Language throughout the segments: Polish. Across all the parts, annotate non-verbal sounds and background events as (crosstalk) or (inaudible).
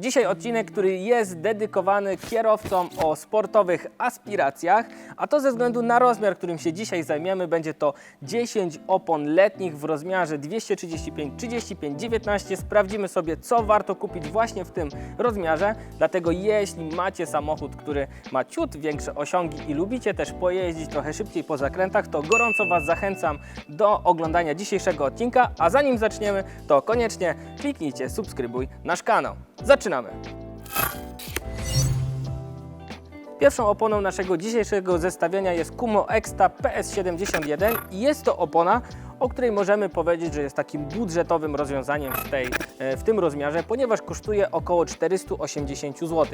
Dzisiaj odcinek, który jest dedykowany kierowcom o sportowych aspiracjach, a to ze względu na rozmiar, którym się dzisiaj zajmiemy. Będzie to 10 opon letnich w rozmiarze 235, 35, 19. Sprawdzimy sobie, co warto kupić właśnie w tym rozmiarze. Dlatego jeśli macie samochód, który ma ciut większe osiągi i lubicie też pojeździć trochę szybciej po zakrętach, to gorąco Was zachęcam do oglądania dzisiejszego odcinka. A zanim zaczniemy, to koniecznie kliknijcie subskrybuj nasz kanał. Zaczynamy! Pierwszą oponą naszego dzisiejszego zestawienia jest Kumo Exta PS71 i jest to opona, o której możemy powiedzieć, że jest takim budżetowym rozwiązaniem w, tej, e, w tym rozmiarze, ponieważ kosztuje około 480 zł.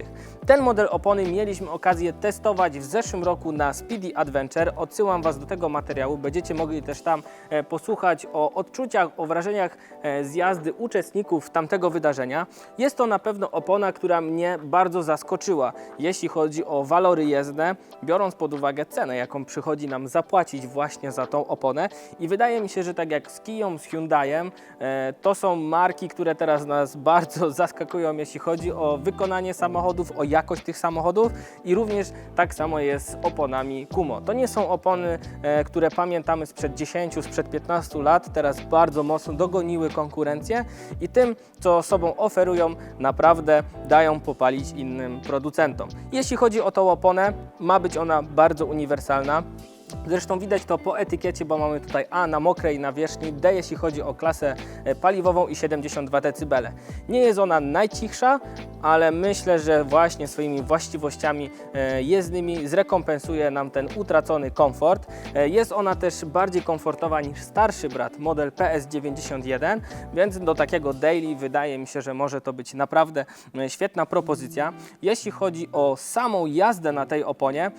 Ten model opony mieliśmy okazję testować w zeszłym roku na Speedy Adventure. Odsyłam Was do tego materiału, będziecie mogli też tam e, posłuchać o odczuciach, o wrażeniach e, z jazdy uczestników tamtego wydarzenia. Jest to na pewno opona, która mnie bardzo zaskoczyła, jeśli chodzi o walory jezdne, biorąc pod uwagę cenę, jaką przychodzi nam zapłacić właśnie za tą oponę. I wydaje mi się, że tak jak z Kiją, z Hyundaiem, e, to są marki, które teraz nas bardzo (laughs) zaskakują, jeśli chodzi o wykonanie samochodów, o jakość tych samochodów i również tak samo jest z oponami Kumo. To nie są opony, e, które pamiętamy sprzed 10, sprzed 15 lat, teraz bardzo mocno dogoniły konkurencję i tym, co sobą oferują, naprawdę dają popalić innym producentom. Jeśli chodzi o tą oponę, ma być ona bardzo uniwersalna. Zresztą widać to po etykiecie, bo mamy tutaj A na mokrej nawierzchni, D jeśli chodzi o klasę e, paliwową i 72 dB. Nie jest ona najcichsza, ale myślę, że właśnie swoimi właściwościami e, jezdnymi zrekompensuje nam ten utracony komfort. E, Jest ona też bardziej komfortowa niż starszy brat, model PS91, więc do takiego daily wydaje mi się, że może to być naprawdę świetna propozycja. Jeśli chodzi o samą jazdę na tej oponie,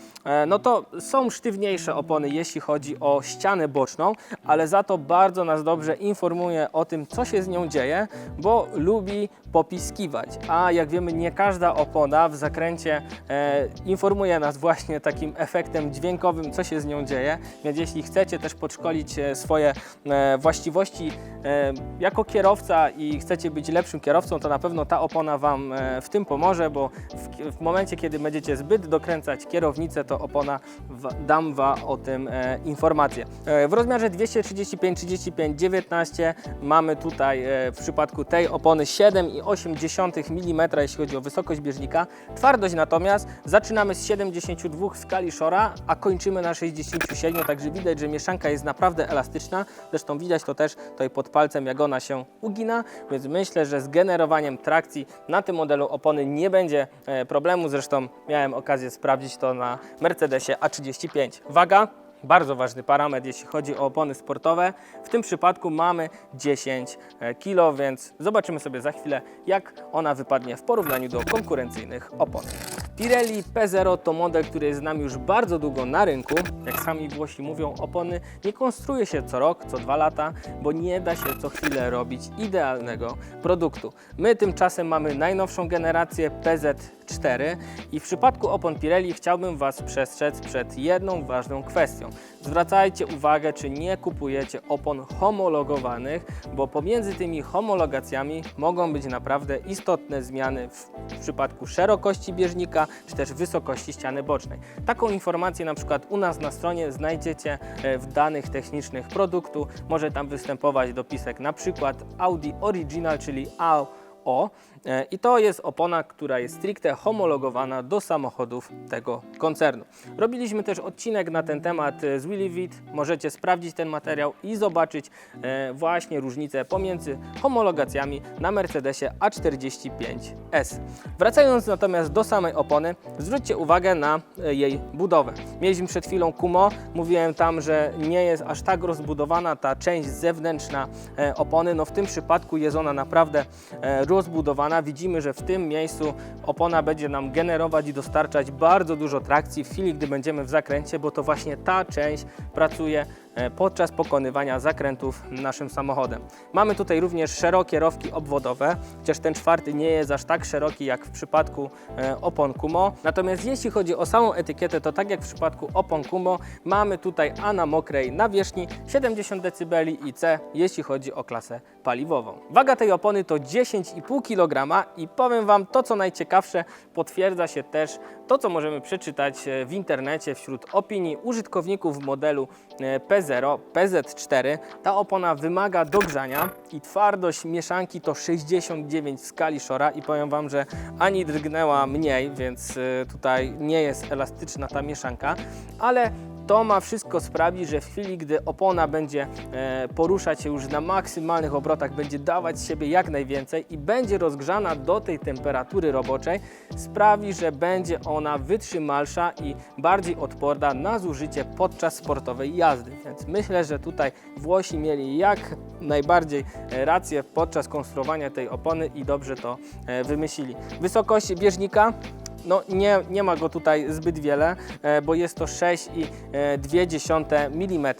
no to są sztywniejsze opony, jeśli chodzi o ścianę boczną, ale za to bardzo nas dobrze informuje o tym, co się z nią dzieje, bo lubi popiskiwać. A jak wiemy, nie każda opona w zakręcie e, informuje nas właśnie takim efektem dźwiękowym, co się z nią dzieje. Więc jeśli chcecie też podszkolić e, swoje e, właściwości e, jako kierowca i chcecie być lepszym kierowcą, to na pewno ta opona Wam e, w tym pomoże, bo w, w momencie, kiedy będziecie zbyt dokręcać kierownicę, to opona w, dam Wam o tym e, informację. E, w rozmiarze 235, 35, 19 mamy tutaj e, w przypadku tej opony 7,8 mm, jeśli chodzi o wysokość bieżnika. Twardość natomiast zaczynamy z 72 w skali Shora, a kończymy na 67, także widać, że mieszanka jest naprawdę elastyczna. Zresztą widać to też tutaj pod palcem, jak ona się ugina, więc myślę, że z generowaniem trakcji na tym modelu opony nie będzie e, problemu. Zresztą miałem okazję sprawdzić to na Mercedesie A35. Waga bardzo ważny parametr, jeśli chodzi o opony sportowe. W tym przypadku mamy 10 kg, więc zobaczymy sobie za chwilę, jak ona wypadnie w porównaniu do konkurencyjnych opon. Pirelli P0 to model, który jest z nami już bardzo długo na rynku. Jak sami Włosi mówią, opony nie konstruuje się co rok, co dwa lata, bo nie da się co chwilę robić idealnego produktu. My tymczasem mamy najnowszą generację PZ4 i w przypadku opon Pirelli chciałbym Was przestrzec przed jedną ważną kwestią. Zwracajcie uwagę, czy nie kupujecie opon homologowanych, bo pomiędzy tymi homologacjami mogą być naprawdę istotne zmiany w, w przypadku szerokości bieżnika, czy też wysokości ściany bocznej. Taką informację na przykład u nas na stronie znajdziecie e, w danych technicznych produktu. Może tam występować dopisek na przykład Audi Original, czyli AO I to jest opona, która jest stricte homologowana do samochodów tego koncernu. Robiliśmy też odcinek na ten temat e, z Willy Witt. Możecie sprawdzić ten materiał i zobaczyć e, właśnie różnicę pomiędzy homologacjami na Mercedesie A45S. Wracając natomiast do samej opony, zwróćcie uwagę na e, jej budowę. Mieliśmy przed chwilą Kumo, mówiłem tam, że nie jest aż tak rozbudowana ta część zewnętrzna e, opony. No w tym przypadku jest ona naprawdę e, Widzimy, że w tym miejscu opona będzie nam generować i dostarczać bardzo dużo trakcji w chwili, gdy będziemy w zakręcie, bo to właśnie ta część pracuje podczas pokonywania zakrętów naszym samochodem. Mamy tutaj również szerokie rowki obwodowe, chociaż ten czwarty nie jest aż tak szeroki jak w przypadku e, opon Kumo. Natomiast jeśli chodzi o samą etykietę, to tak jak w przypadku opon Kumo, mamy tutaj A na mokrej nawierzchni 70 dB i C, jeśli chodzi o klasę paliwową. Waga tej opony to 10,5 kg i powiem Wam to, co najciekawsze, potwierdza się też to, co możemy przeczytać e, w internecie wśród opinii użytkowników modelu e, P0, PZ4. Ta opona wymaga dogrzania i twardość mieszanki to 69 w skali i powiem Wam, że ani drgnęła mniej, więc e, tutaj nie jest elastyczna ta mieszanka, ale to ma wszystko sprawić, że w chwili, gdy opona będzie e, poruszać się już na maksymalnych obrotach, będzie dawać z siebie jak najwięcej i będzie rozgrzana do tej temperatury roboczej, sprawi, że będzie ona wytrzymalsza i bardziej odporna na zużycie podczas sportowej jazdy. Więc myślę, że tutaj Włosi mieli jak najbardziej e, rację podczas konstruowania tej opony i dobrze to e, wymyślili. Wysokość bieżnika no nie, nie ma go tutaj zbyt wiele, e, bo jest to 6,2 mm.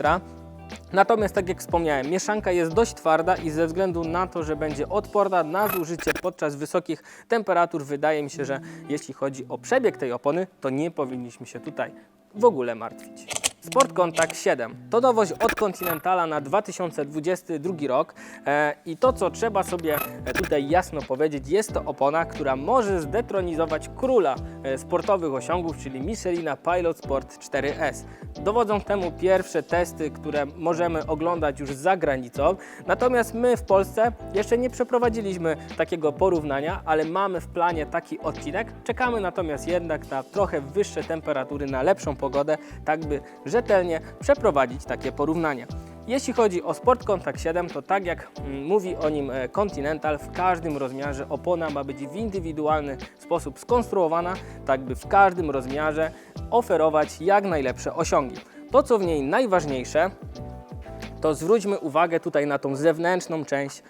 Natomiast, tak jak wspomniałem, mieszanka jest dość twarda i ze względu na to, że będzie odporna na zużycie podczas wysokich temperatur, wydaje mi się, że jeśli chodzi o przebieg tej opony, to nie powinniśmy się tutaj w ogóle martwić. Sport Contact 7 to nowość od Continentala na 2022 rok e, i to co trzeba sobie e, tutaj jasno powiedzieć, jest to opona, która może zdetronizować króla e, sportowych osiągów, czyli Michelina Pilot Sport 4S. Dowodzą temu pierwsze testy, które możemy oglądać już za granicą, natomiast my w Polsce jeszcze nie przeprowadziliśmy takiego porównania, ale mamy w planie taki odcinek. Czekamy natomiast jednak na trochę wyższe temperatury, na lepszą pogodę, tak by rzetelnie przeprowadzić takie porównania. Jeśli chodzi o Sport Contact 7, to tak jak mm, mówi o nim e, Continental, w każdym rozmiarze opona ma być w indywidualny sposób skonstruowana, tak by w każdym rozmiarze oferować jak najlepsze osiągi. To, co w niej najważniejsze, to zwróćmy uwagę tutaj na tą zewnętrzną część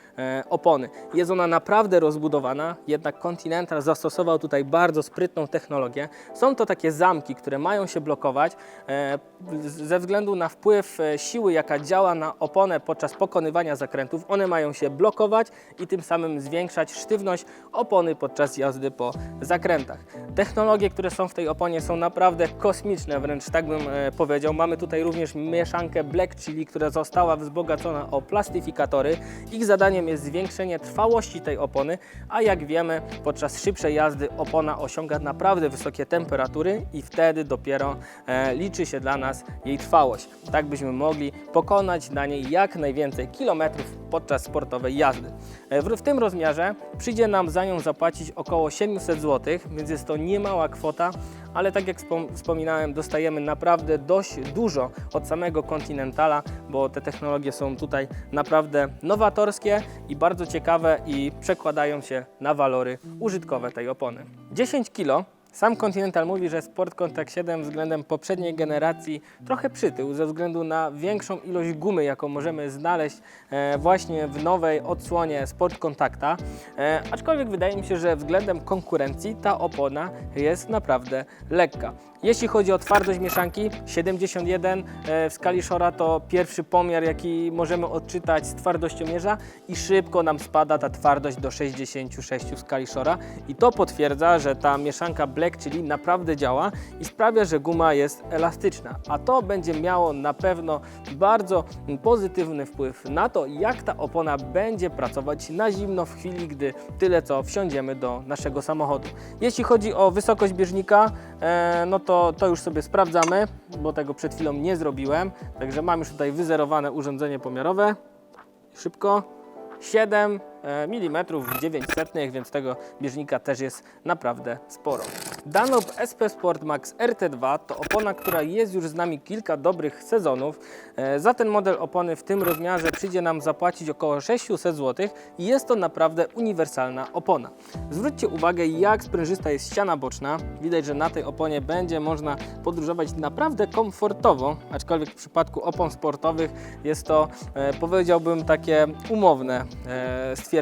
opony. Jest ona naprawdę rozbudowana, jednak Continental zastosował tutaj bardzo sprytną technologię. Są to takie zamki, które mają się blokować e, ze względu na wpływ e, siły, jaka działa na oponę podczas pokonywania zakrętów. One mają się blokować i tym samym zwiększać sztywność opony podczas jazdy po zakrętach. Technologie, które są w tej oponie są naprawdę kosmiczne, wręcz tak bym e, powiedział. Mamy tutaj również mieszankę Black Chili, która została wzbogacona o plastyfikatory. Ich zadaniem jest zwiększenie trwałości tej opony, a jak wiemy, podczas szybszej jazdy opona osiąga naprawdę wysokie temperatury i wtedy dopiero e, liczy się dla nas jej trwałość. Tak byśmy mogli pokonać na niej jak najwięcej kilometrów podczas sportowej jazdy. E, W, w tym rozmiarze przyjdzie nam za nią zapłacić około 700 zł, więc jest to niemała kwota, ale tak jak wspom- wspominałem, dostajemy naprawdę dość dużo od samego Continentala, bo te technologie są tutaj naprawdę nowatorskie i bardzo ciekawe i przekładają się na walory użytkowe tej opony. 10 kg sam Continental mówi, że Sport Contact 7 względem poprzedniej generacji trochę przytył ze względu na większą ilość gumy, jaką możemy znaleźć e, właśnie w nowej odsłonie Sport Contacta. E, aczkolwiek wydaje mi się, że względem konkurencji ta opona jest naprawdę lekka. Jeśli chodzi o twardość mieszanki, 71 e, w skali Shora to pierwszy pomiar, jaki możemy odczytać z twardościomierza i szybko nam spada ta twardość do 66 w skali i to potwierdza, że ta mieszanka Black Chili naprawdę działa i sprawia, że guma jest elastyczna, a to będzie miało na pewno bardzo pozytywny wpływ na to, jak ta opona będzie pracować na zimno w chwili, gdy tyle co wsiądziemy do naszego samochodu. Jeśli chodzi o wysokość bieżnika, e, no to, to już sobie sprawdzamy, bo tego przed chwilą nie zrobiłem. Także mam już tutaj wyzerowane urządzenie pomiarowe. Szybko. 7 mm 9 setnych, więc tego bieżnika też jest naprawdę sporo. Dunlop SP Sport Max RT2 to opona, która jest już z nami kilka dobrych sezonów. E, Za ten model opony w tym rozmiarze przyjdzie nam zapłacić około 600 zł i jest to naprawdę uniwersalna opona. Zwróćcie uwagę, jak sprężysta jest ściana boczna. Widać, że na tej oponie będzie można podróżować naprawdę komfortowo, aczkolwiek w przypadku opon sportowych jest to, e, powiedziałbym, takie umowne e, stwierdzenie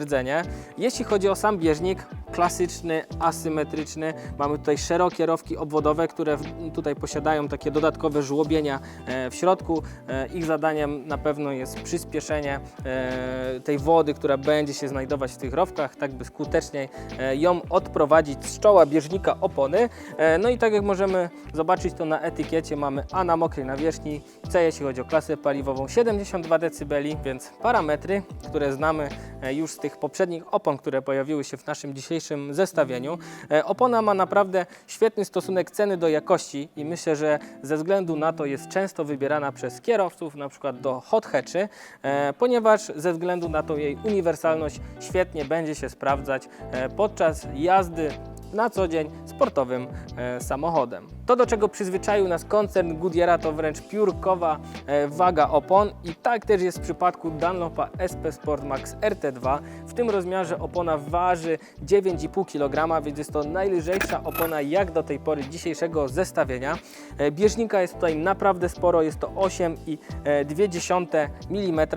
Jeśli chodzi o sam bieżnik, klasyczny, asymetryczny. Mamy tutaj szerokie rowki obwodowe, które tutaj posiadają takie dodatkowe żłobienia e, w środku. E, Ich zadaniem na pewno jest przyspieszenie e, tej wody, która będzie się znajdować w tych rowkach, tak by skuteczniej ją odprowadzić z czoła bieżnika opony. No i tak jak możemy zobaczyć to na etykiecie mamy A na mokrej nawierzchni, C jeśli chodzi o klasę paliwową 72 dB, więc parametry, które znamy już z tych poprzednich opon, które pojawiły się w naszym dzisiejszym zestawieniu. E, Opona ma naprawdę świetny stosunek ceny do jakości i myślę, że ze względu na to jest często wybierana przez kierowców, na przykład do hot hatchy, e, ponieważ ze względu na tą jej uniwersalność świetnie będzie się sprawdzać e, podczas jazdy na co dzień sportowym e, samochodem. To, do czego przyzwyczaił nas koncern Goodyeara, to wręcz piórkowa e, waga opon i tak też jest w przypadku Dunlopa SP Sport Max RT2. W tym rozmiarze opona waży 9,5 kg, więc jest to najlżejsza opona jak do tej pory dzisiejszego zestawienia. E, Bieżnika jest tutaj naprawdę sporo, jest to 8,2 mm.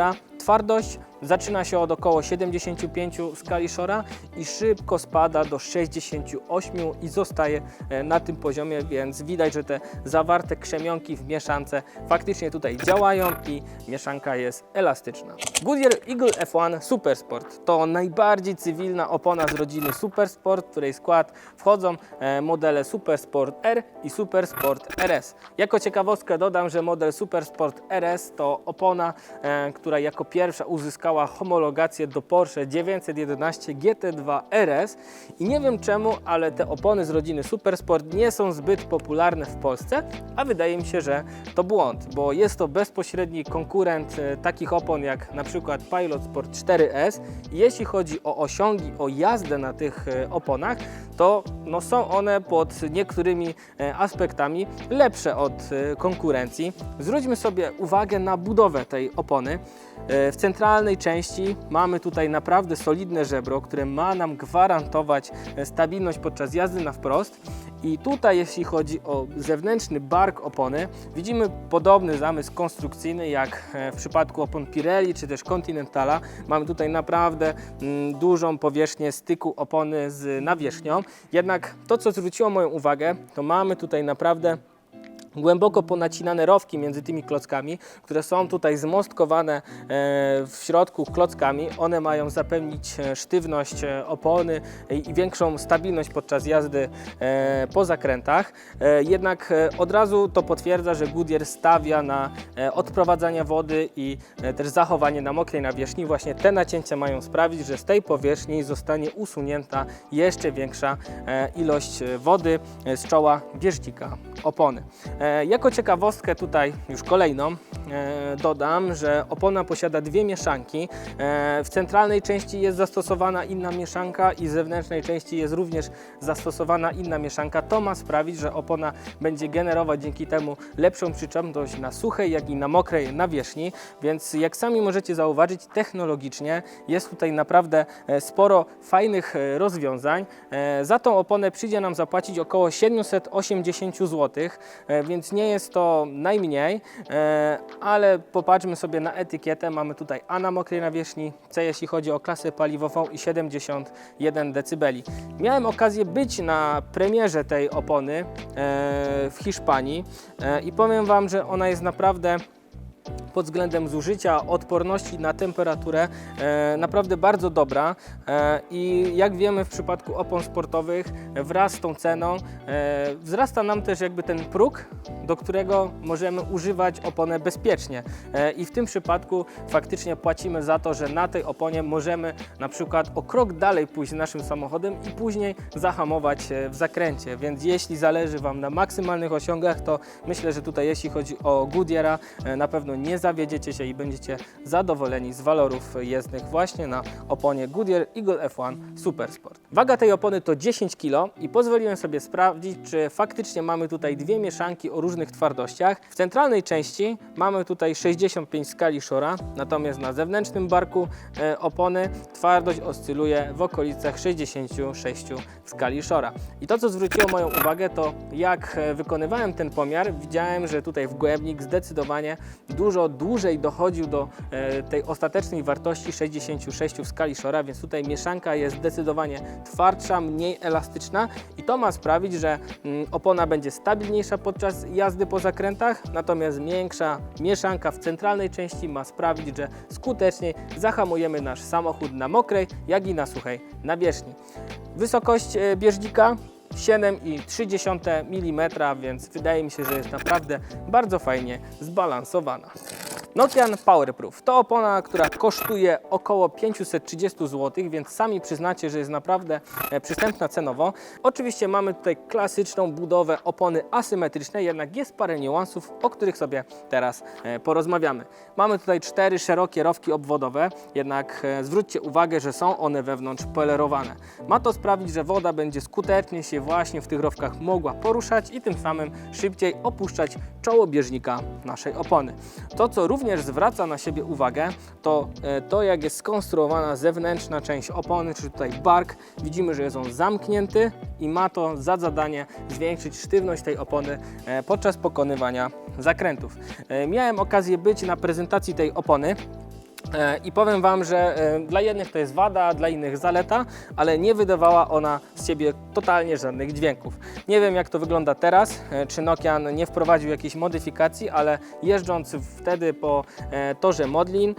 Twardość zaczyna się od około 75 w skali Shora i szybko spada do 68 i zostaje e, na tym poziomie, więc widać, że te zawarte krzemionki w mieszance faktycznie tutaj działają i mieszanka jest elastyczna. Goodyear Eagle F1 Supersport to najbardziej cywilna opona z rodziny Supersport, w której skład wchodzą e, modele Supersport R i Supersport RS. Jako ciekawostkę dodam, że model Supersport RS to opona, e, która jako pierwsza uzyskała homologację do Porsche 911 GT2 RS i nie wiem czemu, ale te opony z rodziny Supersport nie są zbyt popularne w Polsce, a wydaje mi się, że to błąd, bo jest to bezpośredni konkurent e, takich opon jak na przykład Pilot Sport 4S i jeśli chodzi o osiągi, o jazdę na tych e, oponach, to no, są one pod niektórymi e, aspektami lepsze od konkurencji. Zwróćmy sobie uwagę na budowę tej opony. E, W centralnej części mamy tutaj naprawdę solidne żebro, które ma nam gwarantować e, stabilność podczas jazdy na wprost. I tutaj, jeśli chodzi o zewnętrzny bark opony, widzimy podobny zamysł konstrukcyjny jak e, w przypadku opon Pirelli czy też Continentala. Mamy tutaj naprawdę mm, dużą powierzchnię styku opony z nawierzchnią. Jednak to, co zwróciło moją uwagę, to mamy tutaj naprawdę głęboko ponacinane rowki między tymi klockami, które są tutaj zmostkowane e, w środku klockami. One mają zapewnić e, sztywność e, opony i większą stabilność podczas jazdy po zakrętach. Jednak od razu to potwierdza, że Goodyear stawia na odprowadzanie wody i też zachowanie na mokrej nawierzchni. Właśnie te nacięcia mają sprawić, że z tej powierzchni zostanie usunięta jeszcze większa ilość wody z czoła bieżnika opony. E, Jako ciekawostkę tutaj już kolejną e, dodam, że opona posiada dwie mieszanki. E, W centralnej części jest zastosowana inna mieszanka i w zewnętrznej części jest również zastosowana inna mieszanka. To ma sprawić, że opona będzie generować dzięki temu lepszą przyczepność na suchej, jak i na mokrej nawierzchni. Więc jak sami możecie zauważyć, technologicznie jest tutaj naprawdę sporo fajnych rozwiązań. Za tą oponę przyjdzie nam zapłacić około 780 zł, e, więc nie jest to najmniej, e, ale popatrzmy sobie na etykietę. Mamy tutaj A na mokrej nawierzchni, C jeśli chodzi o klasę paliwową i 71 dB. Miałem okazję być na premierze tej opony e, w Hiszpanii e, i powiem Wam, że ona jest naprawdę pod względem zużycia, odporności na temperaturę e, naprawdę bardzo dobra. E, i jak wiemy w przypadku opon sportowych wraz z tą ceną e, wzrasta nam też jakby ten próg, do którego możemy używać oponę bezpiecznie. I w tym przypadku faktycznie płacimy za to, że na tej oponie możemy na przykład o krok dalej pójść naszym samochodem i później zahamować w zakręcie, więc jeśli zależy Wam na maksymalnych osiągach, to myślę, że tutaj jeśli chodzi o Goodyeara, na pewno nie zawiedziecie się i będziecie zadowoleni z walorów jezdnych właśnie na oponie Goodyear Eagle F1 Supersport. Waga tej opony to 10 kg i pozwoliłem sobie sprawdzić, czy faktycznie mamy tutaj dwie mieszanki o różnych twardościach. W centralnej części mamy tutaj 65 skali Shora, natomiast na zewnętrznym barku e, opony twardość oscyluje w okolicach 66 w skali Shora. I to, co zwróciło moją uwagę, to jak e, wykonywałem ten pomiar, widziałem, że tutaj wgłębnik zdecydowanie dużo kto dłużej dochodził do e, tej ostatecznej wartości 66 w skali Shora, więc tutaj mieszanka jest zdecydowanie twardsza, mniej elastyczna i to ma sprawić, że mm, opona będzie stabilniejsza podczas jazdy po zakrętach, natomiast większa mieszanka w centralnej części ma sprawić, że skuteczniej zahamujemy nasz samochód na mokrej, jak i na suchej nawierzchni. Wysokość e, bieżnika 7,3 mm, więc wydaje mi się, że jest naprawdę bardzo fajnie zbalansowana. Nokian Powerproof to opona, która kosztuje około 530 zł, więc sami przyznacie, że jest naprawdę e, przystępna cenowo. Oczywiście mamy tutaj klasyczną budowę opony asymetrycznej, jednak jest parę niuansów, o których sobie teraz e, porozmawiamy. Mamy tutaj cztery szerokie rowki obwodowe, jednak e, zwróćcie uwagę, że są one wewnątrz polerowane. Ma to sprawić, że woda będzie skutecznie się właśnie w tych rowkach mogła poruszać i tym samym szybciej opuszczać czoło bieżnika naszej opony. To, co również zwraca na siebie uwagę, to e, to, jak jest skonstruowana zewnętrzna część opony, czyli tutaj bark. Widzimy, że jest on zamknięty i ma to za zadanie zwiększyć sztywność tej opony e, podczas pokonywania zakrętów. E, Miałem okazję być na prezentacji tej opony. E, I powiem Wam, że e, dla jednych to jest wada, dla innych zaleta, ale nie wydawała ona z siebie totalnie żadnych dźwięków. Nie wiem jak to wygląda teraz, e, czy Nokian nie wprowadził jakiejś modyfikacji, ale jeżdżąc wtedy po torze Modlin,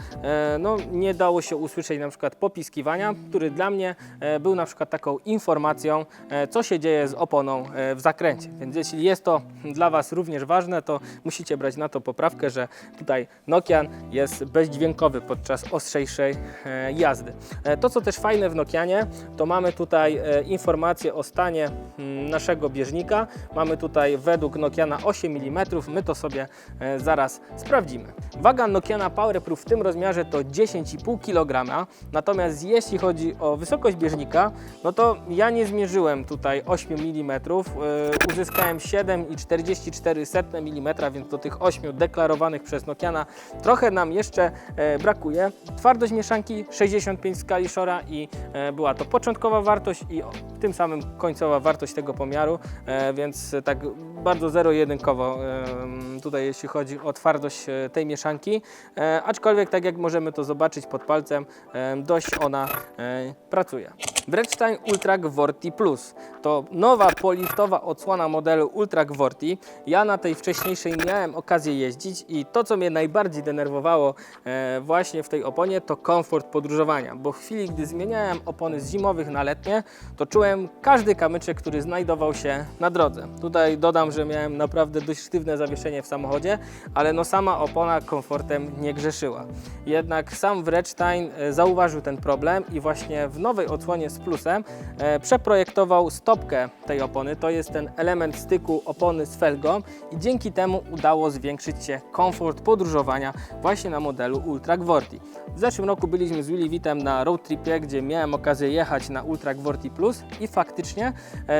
no nie dało się usłyszeć na przykład popiskiwania, który dla mnie był na przykład taką informacją, co się dzieje z oponą w zakręcie. Więc jeśli jest to dla Was również ważne, to musicie brać na to poprawkę, że tutaj Nokian jest bezdźwiękowy podczas ostrzejszej e, jazdy. E, To, co też fajne w Nokianie, to mamy tutaj e, informację o stanie mm, naszego bieżnika. Mamy tutaj według Nokiana 8 mm, my to sobie zaraz sprawdzimy. Waga Nokiana Powerproof w tym rozmiarze to 10,5 kg, natomiast jeśli chodzi o wysokość bieżnika, no to ja nie zmierzyłem tutaj 8 mm, uzyskałem 7,44 mm, więc do tych 8 deklarowanych przez Nokiana trochę nam jeszcze e, brakuje. Twardość mieszanki 65 w skali Shora i e, była to początkowa wartość i tym samym końcowa wartość tego pomiaru, e, więc tak bardzo zero-jedynkowo tutaj jeśli chodzi o twardość e, tej mieszanki, aczkolwiek tak jak możemy to zobaczyć pod palcem, dość ona pracuje. Bredstein Ultra Gvorti Plus to nowa poliftowa odsłona modelu Ultra Gvorti. Ja na tej wcześniejszej miałem okazję jeździć i to, co mnie najbardziej denerwowało e, właśnie w tej oponie, to komfort podróżowania, bo w chwili, gdy zmieniałem opony z zimowych na letnie, to czułem każdy kamyczek, który znajdował się na drodze. Tutaj dodam, że miałem naprawdę dość sztywne zawieszenie w samochodzie, ale no sama opona komfortem nie grzeszyła. Jednak sam Wredstein e, zauważył ten problem i właśnie w nowej odsłonie z plusem e, przeprojektował stopkę tej opony. To jest ten element styku opony z felgą i dzięki temu udało zwiększyć się komfort podróżowania właśnie na modelu Ultra Gvorti. W zeszłym roku byliśmy z Willy Witem na road tripie, gdzie miałem okazję jechać na Ultra Gvorti Plus i faktycznie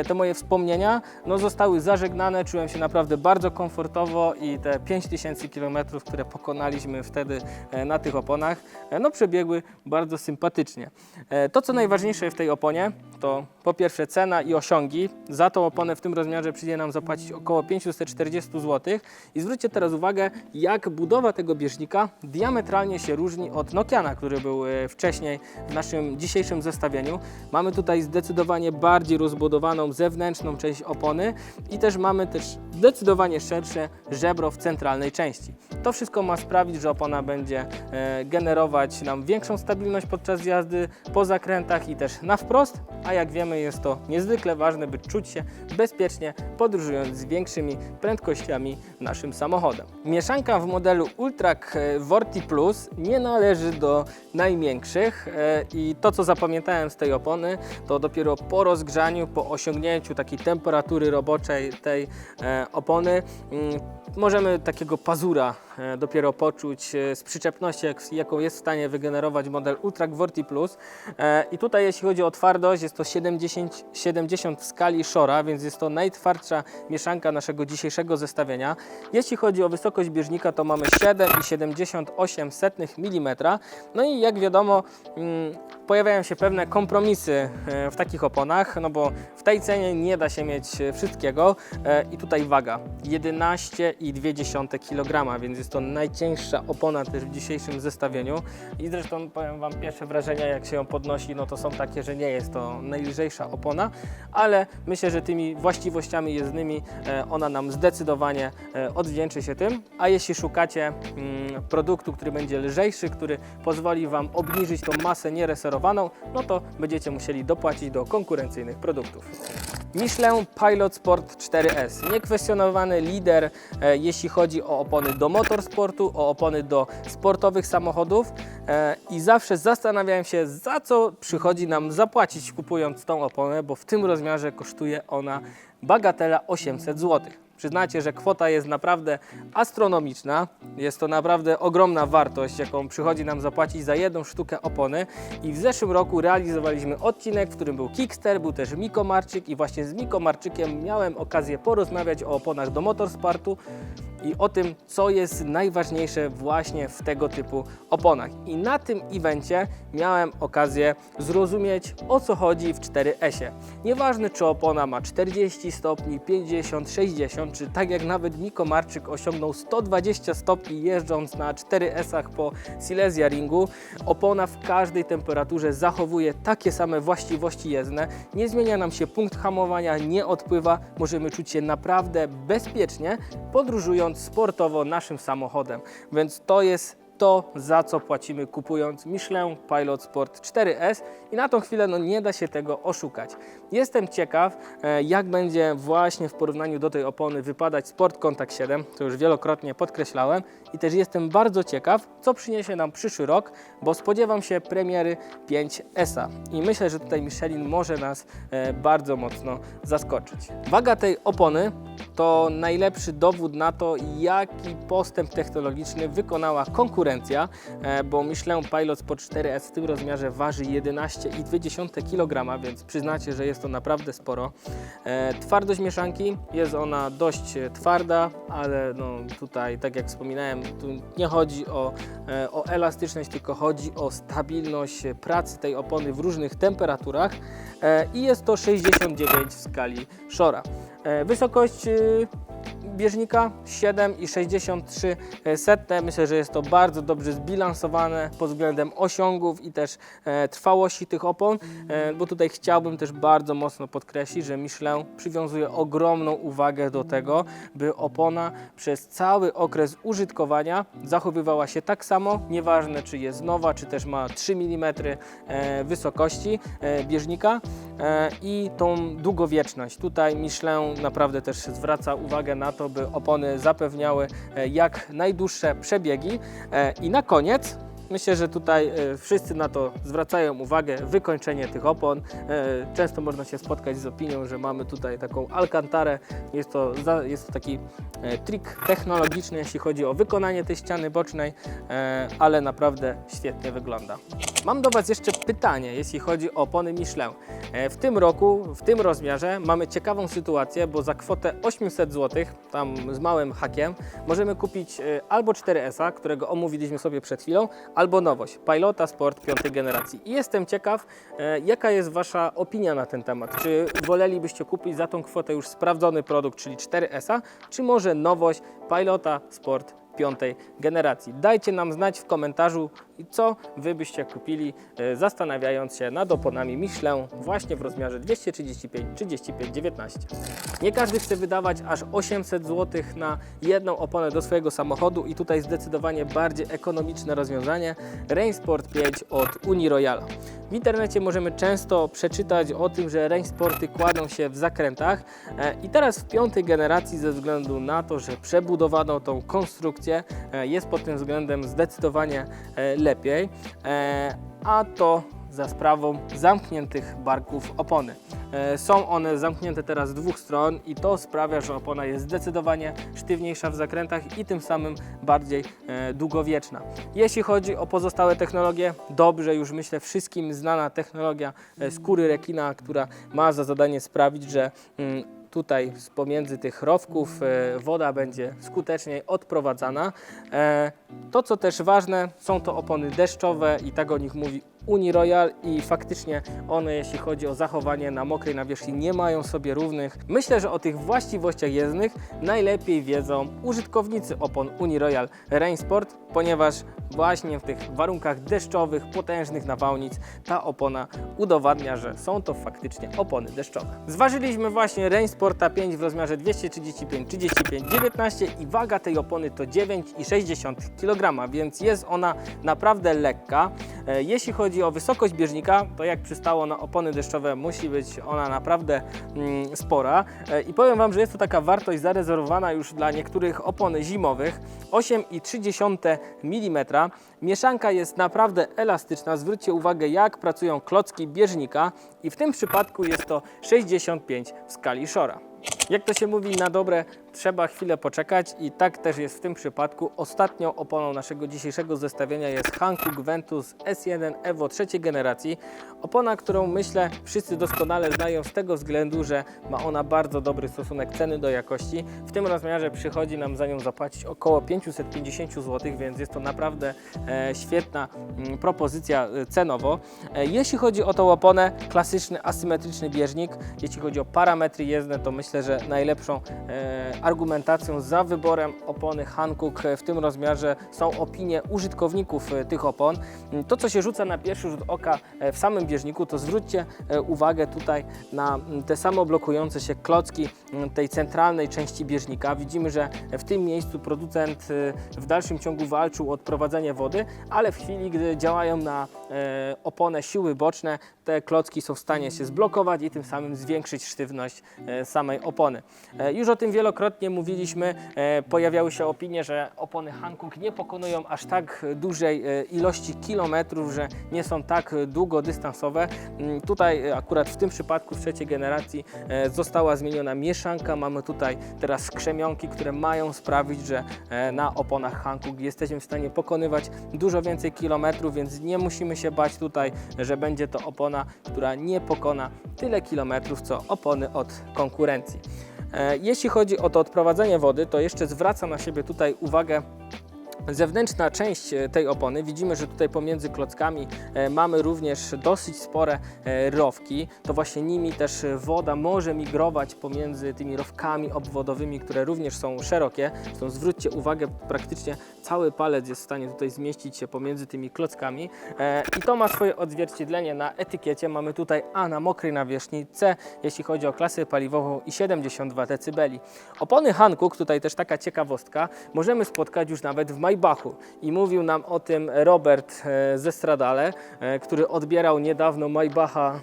te moje wspomnienia no, zostały zażegnane. Czułem się naprawdę bardzo komfortowo i te 5000 km, które pokonaliśmy wtedy e, na tych oponach, e, no, przebiegły bardzo sympatycznie. E, To, co najważniejsze w tej oponie, to po pierwsze cena i osiągi. Za tą oponę w tym rozmiarze przyjdzie nam zapłacić około 540 zł. I zwróćcie teraz uwagę, jak budowa tego bieżnika diametralnie się różni od Nokiana, który był e, wcześniej w naszym dzisiejszym zestawieniu. Mamy tutaj zdecydowanie bardziej rozbudowaną zewnętrzną część opony i też mamy też zdecydowanie szersze żebro w centralnej części. To wszystko ma sprawić, że opona będzie e, generować nam większą stabilność podczas jazdy po zakrętach i też na wprost, a jak wiemy jest to niezwykle ważne, by czuć się bezpiecznie podróżując z większymi prędkościami naszym samochodem. Mieszanka w modelu Ultrac e, Vorti Plus nie należy do największych e, i to co zapamiętałem z tej opony to dopiero po rozgrzaniu, po osiągnięciu takiej temperatury roboczej tej e, opony mm, możemy takiego pazura e, dopiero poczuć z przyczepności, jak, jaką jest w stanie wygenerować model Ultra Gvorti Plus. I tutaj jeśli chodzi o twardość, jest to 70, 70 w skali Shora, więc jest to najtwardsza mieszanka naszego dzisiejszego zestawienia. Jeśli chodzi o wysokość bieżnika, to mamy 7,78 mm. No i jak wiadomo, mm, pojawiają się pewne kompromisy e, w takich oponach, no bo w tej cenie nie da się mieć e, wszystkiego e, I tutaj waga 11,2 kg, więc jest to najcięższa opona też w dzisiejszym zestawieniu. I zresztą powiem Wam, pierwsze wrażenia jak się ją podnosi, no to są takie, że nie jest to najlżejsza opona, ale myślę, że tymi właściwościami jezdnymi ona nam zdecydowanie odwdzięczy się tym. A jeśli szukacie mm, produktu, który będzie lżejszy, który pozwoli Wam obniżyć tą masę niereserowaną, no to będziecie musieli dopłacić do konkurencyjnych produktów. Michelin Pilot Sport 4S. Niekwestionowany lider, e, jeśli chodzi o opony do motorsportu, o opony do sportowych samochodów e, i zawsze zastanawiałem się, za co przychodzi nam zapłacić kupując tą oponę, bo w tym rozmiarze kosztuje ona bagatela 800 zł. Przyznacie, że kwota jest naprawdę astronomiczna. Jest to naprawdę ogromna wartość, jaką przychodzi nam zapłacić za jedną sztukę opony. I w zeszłym roku realizowaliśmy odcinek, w którym był Kickster, był też Miko Marczyk i właśnie z Miko Marczykiem miałem okazję porozmawiać o oponach do motorsportu i o tym, co jest najważniejsze właśnie w tego typu oponach. I na tym evencie miałem okazję zrozumieć, o co chodzi w 4S-ie. Nieważne, czy opona ma 40 stopni, 50, 60, czy tak jak nawet Miko Marczyk osiągnął 120 stopni jeżdżąc na 4S-ach po Silesia Ringu, opona w każdej temperaturze zachowuje takie same właściwości jezdne, nie zmienia nam się punkt hamowania, nie odpływa, możemy czuć się naprawdę bezpiecznie, podróżując sportowo naszym samochodem. Więc to jest to, za co płacimy kupując Michelin Pilot Sport 4S i na tą chwilę no, nie da się tego oszukać. Jestem ciekaw, e, jak będzie właśnie w porównaniu do tej opony wypadać Sport Contact 7, to już wielokrotnie podkreślałem. I też jestem bardzo ciekaw, co przyniesie nam przyszły rok, bo spodziewam się premiery 5S-a i myślę, że tutaj Michelin może nas e, bardzo mocno zaskoczyć. Waga tej opony to najlepszy dowód na to, jaki postęp technologiczny wykonała konkurencja, e, bo Michelin Pilot Sport 4S w tym rozmiarze waży 11,2 kg, więc przyznacie, że jest to naprawdę sporo. E, Twardość mieszanki jest ona dość twarda, ale no tutaj, tak jak wspominałem, tu nie chodzi o, e, o elastyczność, tylko chodzi o stabilność pracy tej opony w różnych temperaturach i jest to 69 w skali Shora. Wysokość y, bieżnika 7,63 setne. Myślę, że jest to bardzo dobrze zbilansowane pod względem osiągów i też e, trwałości tych opon, e, bo tutaj chciałbym też bardzo mocno podkreślić, że Michelin przywiązuje ogromną uwagę do tego, by opona przez cały okres użytkowania zachowywała się tak samo, nieważne czy jest nowa, czy też ma 3 mm e, wysokości e, bieżnika e, i tą długowieczność. Tutaj Michelin naprawdę też zwraca uwagę na to, by opony zapewniały e, jak najdłuższe przebiegi. E, I na koniec Myślę, że tutaj e, wszyscy na to zwracają uwagę, wykończenie tych opon. Często można się spotkać z opinią, że mamy tutaj taką alkantarę. Jest to, jest to taki trik technologiczny, jeśli chodzi o wykonanie tej ściany bocznej, ale naprawdę świetnie wygląda. Mam do Was jeszcze pytanie, jeśli chodzi o opony Michelin. E, W tym roku, w tym rozmiarze mamy ciekawą sytuację, bo za kwotę 800 zł, tam z małym hakiem, możemy kupić e, albo 4S, którego omówiliśmy sobie przed chwilą, albo nowość, Pilota Sport piątej generacji. I jestem ciekaw, e, jaka jest Wasza opinia na ten temat. Czy wolelibyście kupić za tą kwotę już sprawdzony produkt, czyli 4S, czy może nowość Pilota Sport piątej generacji. Dajcie nam znać w komentarzu, co Wy byście kupili, e, zastanawiając się nad oponami Michelin właśnie w rozmiarze 235-35-19. Nie każdy chce wydawać aż 800 zł na jedną oponę do swojego samochodu i tutaj zdecydowanie bardziej ekonomiczne rozwiązanie Rain Sport 5 od Unii Royala. W internecie możemy często przeczytać o tym, że Rain Sporty kładą się w zakrętach e, i teraz w piątej generacji ze względu na to, że przebudowano tą konstrukcję e, jest pod tym względem zdecydowanie e, lepiej, e, a to za sprawą zamkniętych barków opony. Są one zamknięte teraz z dwóch stron i to sprawia, że opona jest zdecydowanie sztywniejsza w zakrętach i tym samym bardziej długowieczna. Jeśli chodzi o pozostałe technologie, dobrze już myślę wszystkim znana technologia skóry rekina, która ma za zadanie sprawić, że mm, tutaj z pomiędzy tych rowków e, woda będzie skuteczniej odprowadzana. E, To, co też ważne, są to opony deszczowe i tak o nich mówi Uniroyal i faktycznie one, jeśli chodzi o zachowanie na mokrej nawierzchni, nie mają sobie równych. Myślę, że o tych właściwościach jezdnych najlepiej wiedzą użytkownicy opon Uniroyal Rain Sport, ponieważ właśnie w tych warunkach deszczowych, potężnych nawałnic ta opona udowadnia, że są to faktycznie opony deszczowe. Zważyliśmy właśnie Rain Sporta 5 w rozmiarze 235 35 19 i waga tej opony to 9,6 kg, więc jest ona naprawdę lekka. E, Jeśli chodzi o wysokość bieżnika, to jak przystało na opony deszczowe, musi być ona naprawdę mm, spora. E, I powiem Wam, że jest to taka wartość zarezerwowana już dla niektórych opon zimowych 8,3 mm. Mieszanka jest naprawdę elastyczna. Zwróćcie uwagę, jak pracują klocki bieżnika, i w tym przypadku jest to 65 w skali Shora. Jak to się mówi, na dobre trzeba chwilę poczekać i tak też jest w tym przypadku. Ostatnią oponą naszego dzisiejszego zestawienia jest Hankook Ventus S1 Evo trzeciej generacji. Opona, którą myślę wszyscy doskonale znają z tego względu, że ma ona bardzo dobry stosunek ceny do jakości. W tym rozmiarze przychodzi nam za nią zapłacić około 550 zł, więc jest to naprawdę e, świetna mm, propozycja e, cenowo. E, jeśli chodzi o tą oponę, klasyczny asymetryczny bieżnik, jeśli chodzi o parametry jezdne, to myślę, że najlepszą e, argumentacją za wyborem opony Hankook w tym rozmiarze są opinie użytkowników e, tych opon. To, co się rzuca na pierwszy rzut oka e, w samym bieżniku, to zwróćcie uwagę tutaj na te samoblokujące się klocki tej centralnej części bieżnika. Widzimy, że w tym miejscu producent w dalszym ciągu walczył o odprowadzenie wody, ale w chwili, gdy działają na oponę siły boczne, te klocki są w stanie się zblokować i tym samym zwiększyć sztywność samej opony. E, Już o tym wielokrotnie mówiliśmy, e, pojawiały się opinie, że opony Hankook nie pokonują aż tak dużej e, ilości kilometrów, że nie są tak długodystansowe. Mm, Tutaj akurat w tym przypadku w trzeciej generacji została zmieniona mieszanka. Mamy tutaj teraz skrzemionki, które mają sprawić, że na oponach Hankook jesteśmy w stanie pokonywać dużo więcej kilometrów, więc nie musimy się bać tutaj, że będzie to opona, która nie pokona tyle kilometrów, co opony od konkurencji. E, Jeśli chodzi o to odprowadzenie wody, to jeszcze zwraca na siebie tutaj uwagę Zewnętrzna część e, tej opony, widzimy, że tutaj pomiędzy klockami e, mamy również dosyć spore e, rowki. To właśnie nimi też woda może migrować pomiędzy tymi rowkami obwodowymi, które również są szerokie. Zresztą zwróćcie uwagę, praktycznie cały palec jest w stanie tutaj zmieścić się pomiędzy tymi klockami. I to ma swoje odzwierciedlenie na etykiecie. Mamy tutaj A na mokrej nawierzchni, C jeśli chodzi o klasę paliwową i 72 dB. Opony Hankook, tutaj też taka ciekawostka, możemy spotkać już nawet w Maybachu. I mówił nam o tym Robert e, ze Stradale, e, który odbierał niedawno Maybacha e,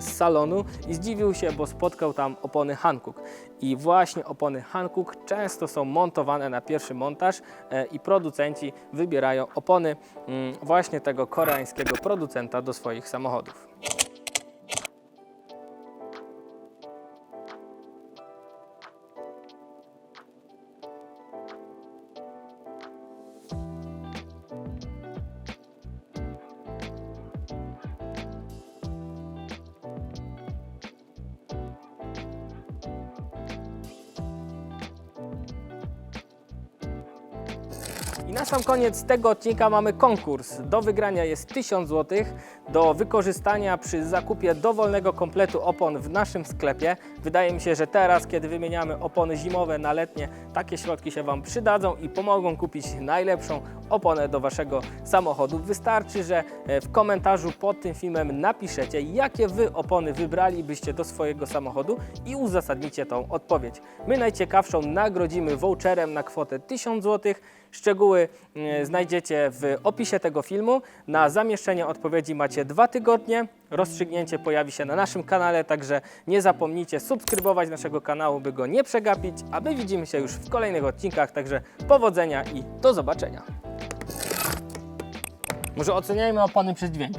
z salonu i zdziwił się, bo spotkał tam opony Hankook. I właśnie opony Hankook często są montowane na pierwszy montaż i producenci wybierają opony mm, właśnie tego koreańskiego producenta do swoich samochodów. Sam koniec tego odcinka mamy konkurs. Do wygrania jest 1000 zł, do wykorzystania przy zakupie dowolnego kompletu opon w naszym sklepie. Wydaje mi się, że teraz, kiedy wymieniamy opony zimowe na letnie, takie środki się Wam przydadzą i pomogą kupić najlepszą oponę do Waszego samochodu. Wystarczy, że e, w komentarzu pod tym filmem napiszecie, jakie Wy opony wybralibyście do swojego samochodu i uzasadnicie tą odpowiedź. My najciekawszą nagrodzimy voucherem na kwotę 1000 zł. Szczegóły e, znajdziecie w opisie tego filmu. Na zamieszczenie odpowiedzi macie dwa tygodnie. Rozstrzygnięcie pojawi się na naszym kanale, także nie zapomnijcie subskrybować naszego kanału, by go nie przegapić. A my widzimy się już w kolejnych odcinkach, także powodzenia i do zobaczenia. Może oceniajmy opony przez dźwięk.